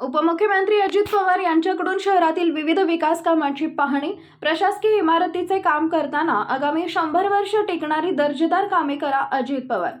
उपमुख्यमंत्री अजित पवार यांच्याकडून शहरातील विविध विकास कामांची पाहणी प्रशासकीय इमारतीचे काम करताना आगामी शंभर वर्ष टिकणारी दर्जेदार कामे करा अजित पवार.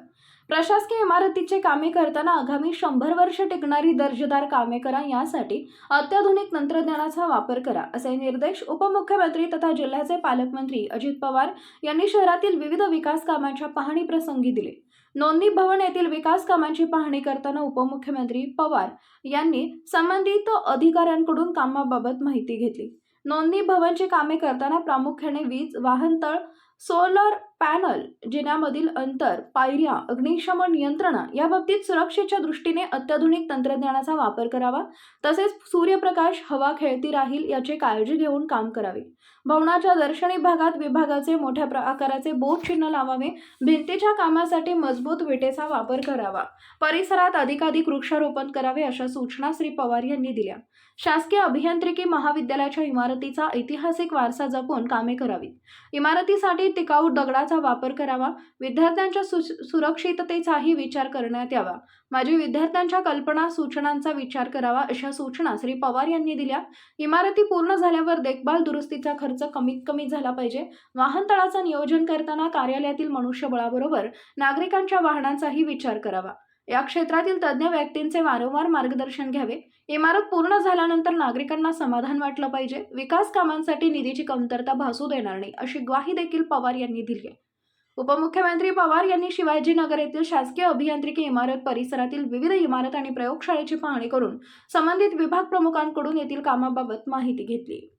प्रशासकीय इमारतीचे कामे करताना आगामी शंभर वर्ष टिकणारी दर्जेदार कामे करा यासाठी अत्याधुनिक तंत्रज्ञानाचा वापर करा असे निर्देश उपमुख्यमंत्री तथा जिल्ह्याचे पालकमंत्री अजित पवार यांनी शहरातील विविध विकास कामांच्या पाहणी प्रसंगी दिले. नोंदणी भवन येथील विकास कामांची पाहणी करताना उपमुख्यमंत्री पवार यांनी संबंधित अधिकाऱ्यांकडून कामाबाबत माहिती घेतली. नोंदणी भवनची कामे करताना प्रामुख्याने वीज वाहनतळ सोलर पॅनल जिन्यामधील अंतर पायऱ्या अग्निशमन यंत्रणा या बाबतीत सुरक्षेच्या दृष्टीने अत्याधुनिक तंत्रज्ञानाचा वापर करावा. तसेच सूर्यप्रकाश हवा खेळती राहील याची काळजी घेऊन काम करावे. भवनाच्या दर्शनी भागात विभागाचे मोठ्या प्र- आकाराचे बोध चिन्ह लावावे. भिंतीच्या कामासाठी मजबूत विटेचा वापर करावा. परिसरात अधिकाधिक वृक्षारोपण करावे अशा सूचना श्री पवार यांनी दिल्या. शासकीय अभियांत्रिकी महाविद्यालयाच्या इमारतीचा ऐतिहासिक वारसा जपून कामे करावीत. इमारतीसाठी टिकाऊ दगडाचा वापर करावा विद्यार्थ्यांच्या सु सुरक्षिततेचाही विचार करण्यात यावा. माजी विद्यार्थ्यांच्या कल्पना सूचनांचा विचार करावा अशा सूचना श्री पवार यांनी दिल्या. इमारती पूर्ण झाल्यावर देखभाल दुरुस्तीचा खर्च कमीत कमी झाला पाहिजे. वाहनतळाचं नियोजन करताना कार्यालयातील मनुष्यबळाबरोबर नागरिकांच्या वाहनांचाही विचार करावा. या क्षेत्रातील तज्ज्ञ व्यक्तींचे वारंवार मार्गदर्शन घ्यावे. इमारत पूर्ण झाल्यानंतर नागरिकांना समाधान वाटलं पाहिजे. विकास कामांसाठी निधीची कमतरता भासू देणार नाही अशी ग्वाही देखील पवार यांनी दिली आहे. उपमुख्यमंत्री पवार यांनी शिवाजीनगर येथील शासकीय अभियांत्रिकी इमारत परिसरातील विविध इमारत आणि प्रयोगशाळेची पाहणी करून संबंधित विभाग प्रमुखांकडून येथील कामाबाबत माहिती घेतली.